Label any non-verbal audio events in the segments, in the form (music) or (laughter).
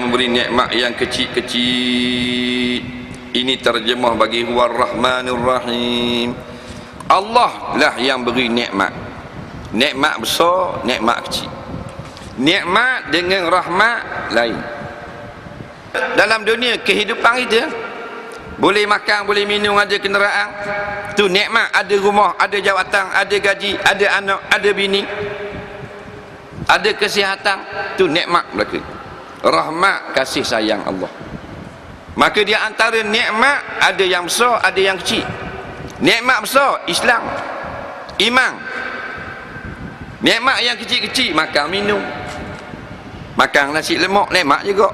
memberi nikmat yang kecil-kecil. Ini terjemah bagi huwar rahmanur rahim. Allah lah yang beri nikmat. Nikmat besar nikmat kecil. Nikmat dengan rahmat lain. Dalam dunia kehidupan kita boleh makan boleh minum ada kenderaan tu nikmat. Ada rumah ada jawatan ada gaji ada anak ada bini ada kesihatan tu nikmat mereka rahmat kasih sayang Allah. Maka dia antara nikmat ada yang besar ada yang kecil. Nikmat besar Islam. Iman. Nikmat yang kecil-kecil makan minum. Makan nasi lemak nikmat juga.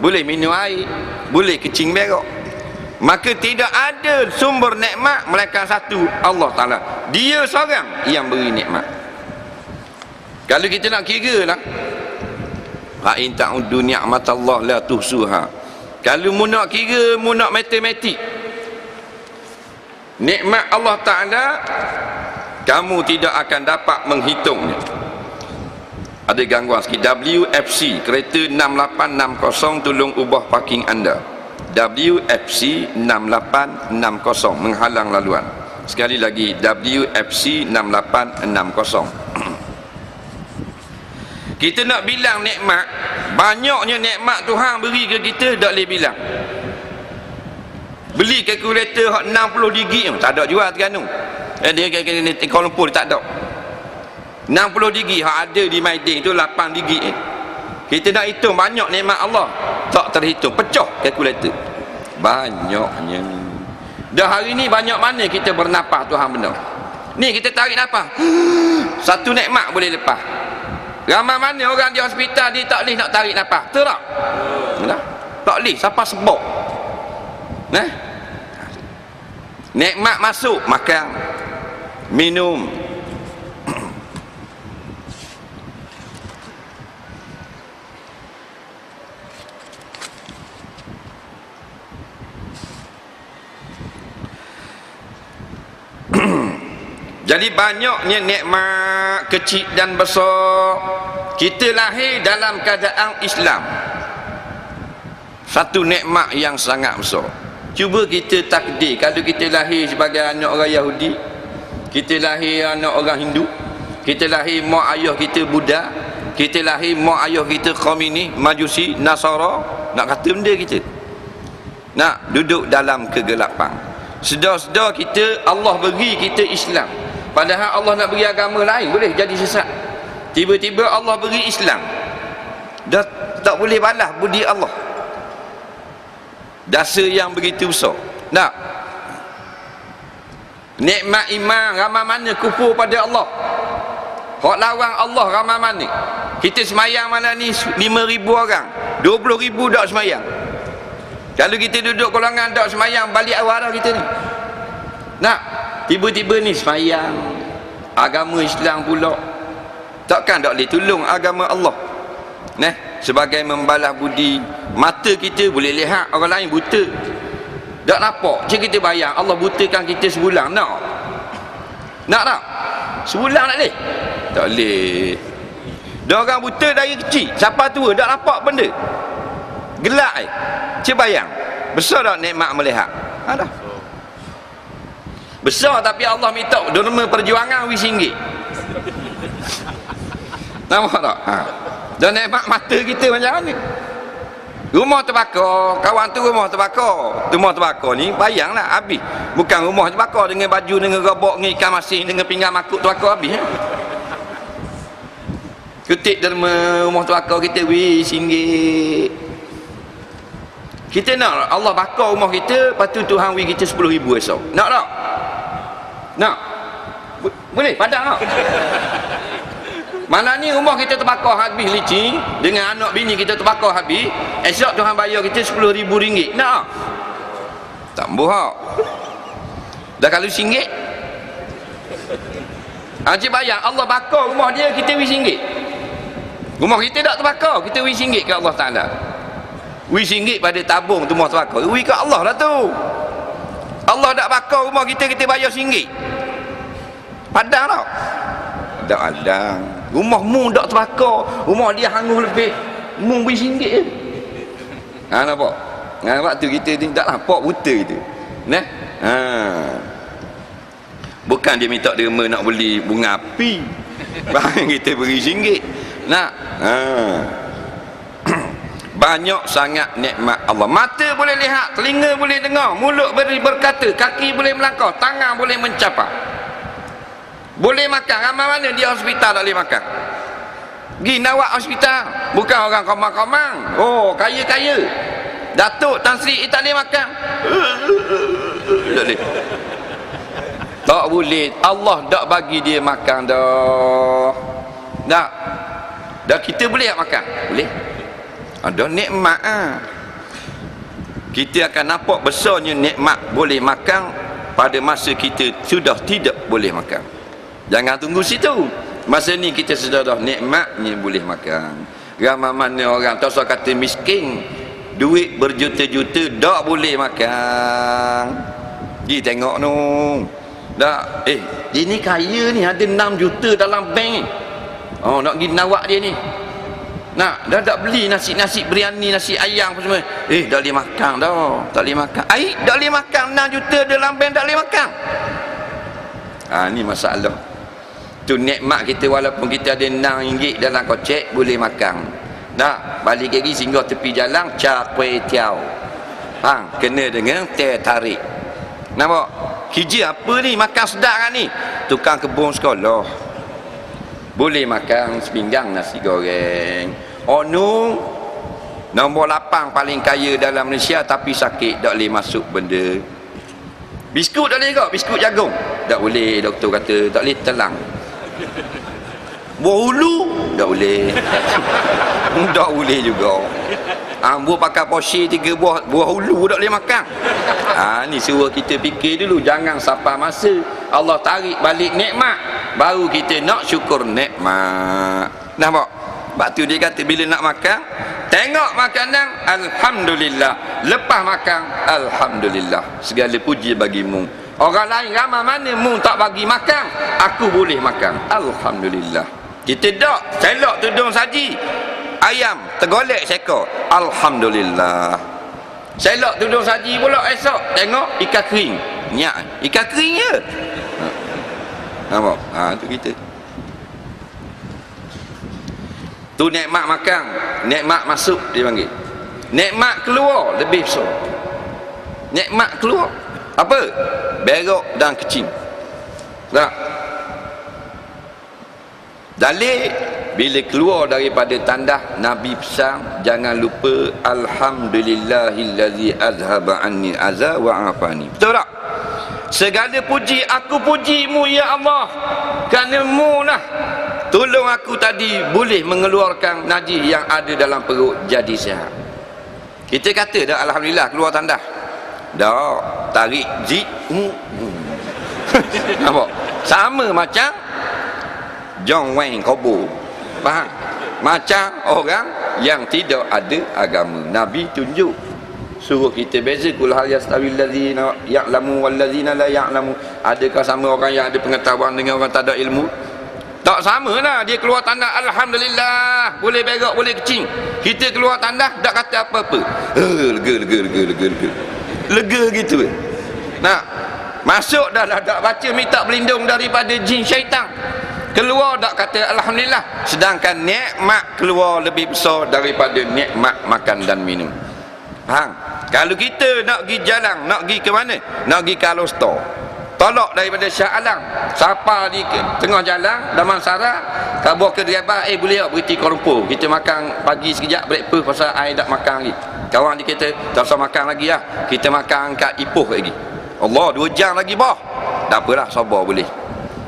Boleh minum air boleh kecing berak maka tidak ada sumber nikmat melainkan satu Allah Ta'ala. Dia seorang yang beri nikmat. Kalau kita nak kira lah ha in ta'uddu ni'matallah la tuhsuha. Kalau mu nak kira mu nak matematik. Nikmat Allah Taala kamu tidak akan dapat menghitungnya. Ada gangguan sikit. WFC kereta 6860 tolong ubah parking anda. WFC 6860 menghalang laluan. Sekali lagi WFC 6860 kita nak bilang nikmat banyaknya nikmat Tuhan beri ke kita tak boleh bilang. Beli kalkulator hak 60 digit. Tu tak ada jual Terengganu eh, dia di Kuala Lumpur tak ada. 60 digit hak ada di Maidin tu 8 digit. Eh. kita nak hitung banyak nikmat Allah. Tak terhitung pecah kalkulator. Banyaknya. Dah hari ni banyak mana kita bernafas Tuhan benar? Ni kita tarik nafas. (gasps) Satu nikmat boleh lepas Ramai mana orang di hospital dia tak boleh nak tarik nafas. Tak? Nah, tak boleh. Siapa sebab? Nah. Nikmat masuk makan minum (clears throat) Jadi banyaknya nikmat kecil dan besar. Kita lahir dalam keadaan Islam. Satu nikmat yang sangat besar. Cuba kita takdir kalau kita lahir sebagai anak orang Yahudi, kita lahir anak orang Hindu, kita lahir mak ayah kita Buddha, kita lahir mak ayah kita Khomeini, Majusi, Nasara, nak kata benda kita. Nak duduk dalam kegelapan. Sedar-sedar kita Allah beri kita Islam. Padahal Allah nak beri agama lain boleh jadi sesat. Tiba-tiba Allah beri Islam. Dah tak boleh balas budi Allah. Dasar yang begitu besar. Nak. Nikmat iman ramai mana kufur pada Allah. Hak lawang Allah ramai mana. Kita semayang malam ni 5,000 orang. 20,000 tak semayang. Kalau kita duduk golongan tak semayang balik awal kita ni. Nak tiba-tiba ni semayang agama Islam pula takkan tak boleh tolong agama Allah? Nah sebagai membalas budi mata kita boleh lihat orang lain buta. Tak nampak cik kita bayang Allah butakan kita sebulan nak? Nak tak? Sebulan tak boleh? Tak boleh. Dia orang buta dari kecil siapa tua tak nampak benda. Gelap eh? Cik bayang besar tak nikmat melihat? Ada besar tapi Allah minta derma perjuangan wis singgit nampak tak ha. dan nikmat mata kita macam mana rumah terbakar kawan tu rumah terbakar rumah terbakar ni bayanglah habis bukan rumah terbakar dengan baju dengan robok dengan ikan masin dengan pinggan makuk terbakar habis eh? ketik derma rumah terbakar kita wis singgit kita nak Allah bakar rumah kita lepas tu Tuhan beri kita 10 ribu esok nak tak nak? Boleh? Padang tak? Malam ni rumah kita terbakar habis licin Dengan anak bini kita terbakar habis. Esok Tuhan bayar kita RM10,000 Nak? Tak tak Dah kalau singgit? Haji bayang Allah bakar rumah dia kita wis singgit. Rumah kita tak terbakar Kita wis singgit ke Allah Ta'ala? Wis singgit pada tabung tu rumah terbakar. Wis ke Allah lah tu. Allah tak bakar rumah kita kita bayar singgit. Padang tau tak ada rumah mu tak terbakar rumah dia hangus lebih mu beri singgit je Ha nampak? Ha waktu kita ni tak nampak buta kita. Nah. Ha. Bukan dia minta derma nak beli bunga api. (laughs) Bahan kita beri singgit. Nak. Ha. (clears throat) Banyak sangat nikmat Allah. Mata boleh lihat, telinga boleh dengar, mulut boleh berkata, kaki boleh melangkah, tangan boleh mencapai. Boleh makan. Ramai mana dia hospital tak boleh makan? Pergi nawak hospital. Bukan orang komang-komang. Oh, kaya-kaya. Datuk Tan Sri tak boleh makan. (laughs) Tak boleh. Tak boleh. Allah tak bagi dia makan dah. Tak. Dah kita boleh tak makan? Boleh. Ada nikmat ah. Kita akan nampak besarnya nikmat boleh makan pada masa kita sudah tidak boleh makan. Jangan tunggu situ. Masa ni kita sudah dah nikmatnya boleh makan. Ramai mana orang tak usah kata miskin. Duit berjuta-juta tak boleh makan. Pergi tengok tu. Tak. Eh, dia ni kaya ni ada 6 juta dalam bank ni. Oh, nak pergi nawak dia ni. Nak, dah tak beli nasi-nasi biryani, nasi ayam apa semua. Eh, dah boleh makan dah. Tak boleh makan. Air, dah boleh makan 6 juta dalam bank tak boleh makan. Ah, ni masalah. Tu nikmat kita walaupun kita ada 6 ringgit dalam kocek boleh makan. Nak, balik lagi singgah tepi jalan cak kuih tiaw. Hang, kena dengan teh tarik. Nampak? Kerja apa ni? Makan sedap kan ni? Tukang kebun sekolah. Boleh makan sepinggang nasi goreng. No. Nombor 8 paling kaya dalam Malaysia tapi sakit tak boleh masuk benda. Biskut tak boleh ke? Biskut jagung. Tak boleh doktor kata tak boleh telang. (laughs) Buah hulu tak boleh. (laughs) tak boleh juga. Ambu ah, pakai porsi tiga buah buah hulu tak boleh makan. Ha ni suruh kita fikir dulu jangan sampai masa Allah tarik balik nikmat baru kita nak syukur nikmat. Nampak? Sebab tu dia kata bila nak makan tengok makanan alhamdulillah. Lepas makan alhamdulillah. Segala puji bagimu. Orang lain ramai mana mu tak bagi makan, aku boleh makan. Alhamdulillah. Kita tak celok tudung saji. Ayam tergolek sekor. Alhamdulillah. Selok tudung saji pula esok tengok ikan kering. Nyak, ikan kering je. Nampak? Ha, tu kita. Tu nikmat makan, nikmat masuk dia panggil. Nikmat keluar lebih besar. Nikmat keluar apa? Berok dan kecing tak dalil bila keluar daripada tandah nabi pesan jangan lupa alhamdulillahillazi azhaba anni azza wa afani. Betul tak? Segala puji aku pujimu ya Allah. Kerana mu lah tolong aku tadi boleh mengeluarkan najis yang ada dalam perut jadi sihat kita kata dah alhamdulillah keluar tandah dah tarik hmm. (laughs) nampak? Sama macam John Wayne Kobo. Faham? Macam orang yang tidak ada agama. Nabi tunjuk. Suruh kita beza kul hal yastawi allazina ya'lamu wal ladzina la ya'lamu. Adakah sama orang yang ada pengetahuan dengan orang tak ada ilmu? Tak sama lah. Dia keluar tanda Alhamdulillah boleh berak boleh kecing. Kita keluar tanda tak kata apa-apa. Uh, lega lega lega lega lega lega gitu. Nak masuk dah lah tak baca minta berlindung daripada jin syaitan. Keluar tak kata Alhamdulillah. Sedangkan nikmat keluar lebih besar daripada nikmat makan dan minum. Faham kalau kita nak pergi jalan nak pergi ke mana? Nak pergi ke Alostor tolak daripada Syah Alam. Siapa di tengah jalan Daman Sarah. Kabur ke driver eh boleh tak berhenti Lumpur? Kita makan pagi sekejap breakfast pasal air tak makan lagi kawan dia kata tak usah makan lagi lah. Kita makan kat Ipoh lagi. Allah dua jam lagi boh tak apalah sabar boleh.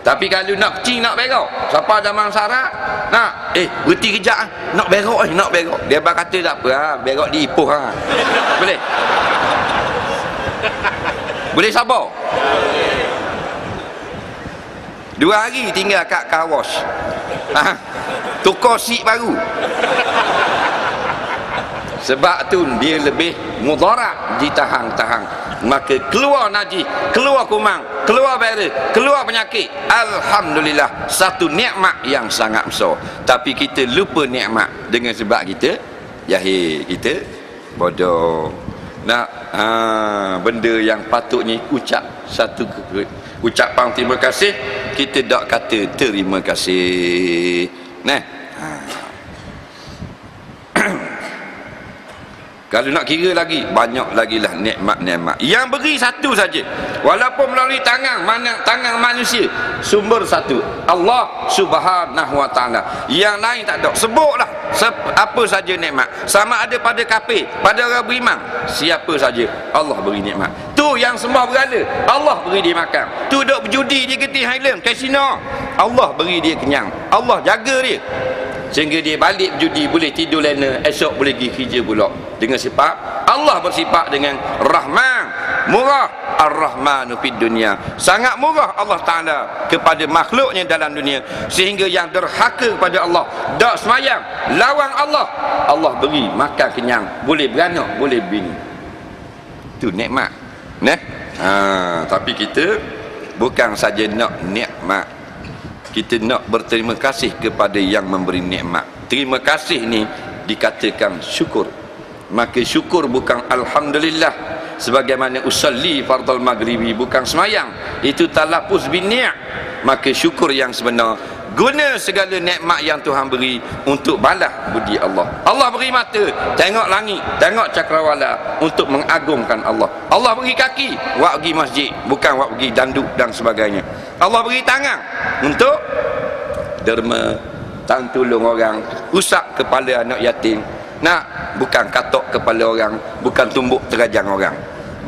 Tapi kalau nak kecil nak berok siapa zaman sarak nak. Eh berhenti kejap lah. nak berok eh nak berok dia abang kata tak apa lah berok di Ipoh lah boleh? Boleh sabar? Dua hari tinggal kat car wash ha? tukar seat baru sebab tu dia lebih mudarat ditahan-tahan maka keluar najis keluar kumang keluar virus keluar penyakit. Alhamdulillah satu nikmat yang sangat besar. Tapi kita lupa nikmat dengan sebab kita jahil kita bodoh. Nak ha, benda yang patutnya ucap satu ucapan terima kasih kita tak kata terima kasih. Nah ha. Kalau nak kira lagi, banyak lagi lah nikmat-nikmat. Yang beri satu saja. Walaupun melalui tangan, mana tangan manusia. Sumber satu. Allah subhanahu wa ta'ala. Yang lain tak ada. Sebutlah. apa saja nikmat. Sama ada pada kafir, pada orang beriman. Siapa saja. Allah beri nikmat. Tu yang semua berada. Allah beri dia makan. Tu duduk berjudi di Getih Highland, kasino. Allah beri dia kenyang. Allah jaga dia sehingga dia balik judi boleh tidur lena esok boleh pergi kerja pula. Dengan sifat Allah bersifat dengan Rahman. Murah. Ar-Rahmanu fid dunia sangat murah Allah Ta'ala kepada makhluknya dalam dunia. Sehingga yang derhaka kepada Allah tak semayang lawang Allah. Allah beri makan kenyang. Boleh beranak boleh bini. Itu nikmat. Ne? ha, tapi kita bukan saja nak nikmat kita nak berterima kasih kepada yang memberi nikmat. Terima kasih ni dikatakan syukur. Maka syukur bukan alhamdulillah. Sebagaimana usalli fardal maghribi bukan semayang. Itu talapuz bin maka syukur yang sebenar. Guna segala nikmat yang Tuhan beri untuk balas budi Allah. Allah beri mata tengok langit tengok cakrawala untuk mengagungkan Allah. Allah beri kaki buat pergi masjid. Bukan buat pergi danduk dan sebagainya Allah beri tangan untuk derma tang tolong orang rusak kepala anak yatim. Nak bukan katok kepala orang bukan tumbuk terajang orang.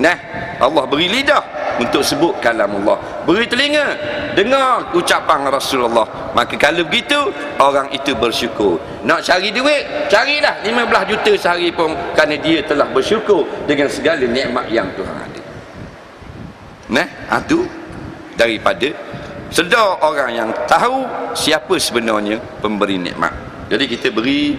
Nah Allah beri lidah untuk sebut kalam Allah beri telinga dengar ucapan Rasulullah. Maka kalau begitu orang itu bersyukur. Nak cari duit carilah 15 juta sehari pun kerana dia telah bersyukur dengan segala nikmat yang Tuhan ada. Nah itu daripada sedar orang yang tahu siapa sebenarnya pemberi nikmat. Jadi kita beri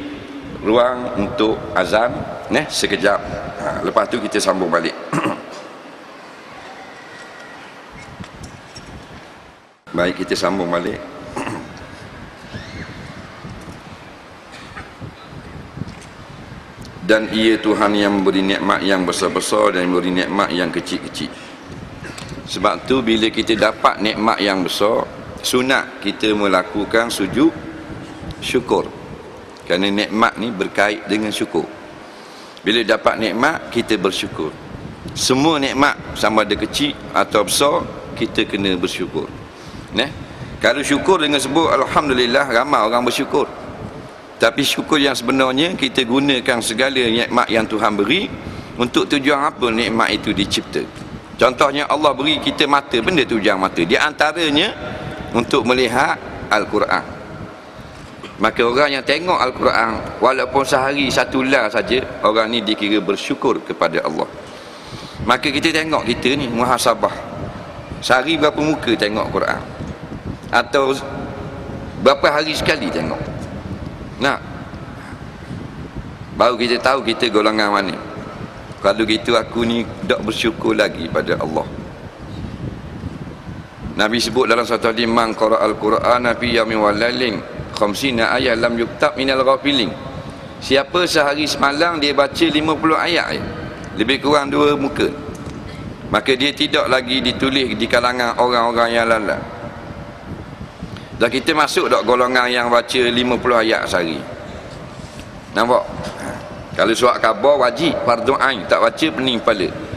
ruang untuk azan nah sekejap. Ha, lepas tu kita sambung balik. (coughs) Baik kita sambung balik. (coughs) Dan ia Tuhan yang memberi nikmat yang besar-besar dan memberi nikmat yang kecil-kecil sebab tu bila kita dapat nikmat yang besar sunat kita melakukan sujud syukur. Kerana nikmat ni berkait dengan syukur. Bila dapat nikmat kita bersyukur. Semua nikmat sama ada kecil atau besar kita kena bersyukur. Nah kalau syukur dengan sebut alhamdulillah ramai orang bersyukur. Tapi syukur yang sebenarnya kita gunakan segala nikmat yang Tuhan beri untuk tujuan apa nikmat itu dicipta Contohnya Allah beri kita mata, benda tu jangan mata. Di antaranya untuk melihat Al-Quran. Maka orang yang tengok Al-Quran, walaupun sehari satu lah saja, orang ni dikira bersyukur kepada Allah. Maka kita tengok kita ni, muhasabah. Sehari berapa muka tengok Quran? Atau berapa hari sekali tengok? Nah, baru kita tahu kita golongan mana kalau gitu aku ni tak bersyukur lagi pada Allah. Nabi sebut dalam satu hadis man qara al-Quran fi yamin walalin khamsina ayat lam yuktab minal ghafilin. Siapa sehari semalam dia baca 50 ayat ya? lebih kurang dua muka. Maka dia tidak lagi ditulis di kalangan orang-orang yang lalai dan kita masuk tak golongan yang baca 50 ayat sehari? Nampak kalau surat khabar wajib. Fardu ain tak baca pening kepala